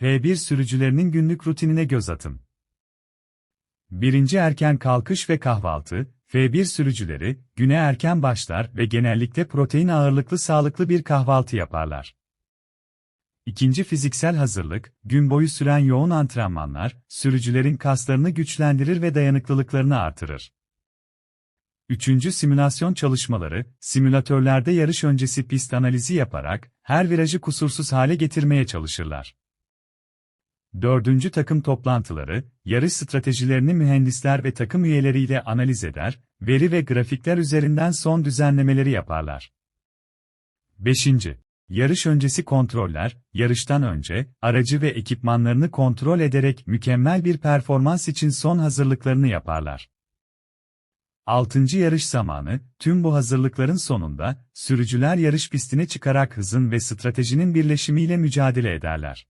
F1 sürücülerinin günlük rutinine göz atın. Birinci erken kalkış ve kahvaltı, F1 sürücüleri, güne erken başlar ve genellikle protein ağırlıklı sağlıklı bir kahvaltı yaparlar. İkinci fiziksel hazırlık, gün boyu süren yoğun antrenmanlar, sürücülerin kaslarını güçlendirir ve dayanıklılıklarını artırır. Üçüncü simülasyon çalışmaları, simülatörlerde yarış öncesi pist analizi yaparak, her virajı kusursuz hale getirmeye çalışırlar. Dördüncü takım toplantıları, yarış stratejilerini mühendisler ve takım üyeleriyle analiz eder, veri ve grafikler üzerinden son düzenlemeleri yaparlar. Beşinci, Yarış öncesi kontroller, yarıştan önce, aracı ve ekipmanlarını kontrol ederek mükemmel bir performans için son hazırlıklarını yaparlar. 6. yarış zamanı, tüm bu hazırlıkların sonunda, sürücüler yarış pistine çıkarak hızın ve stratejinin birleşimiyle mücadele ederler.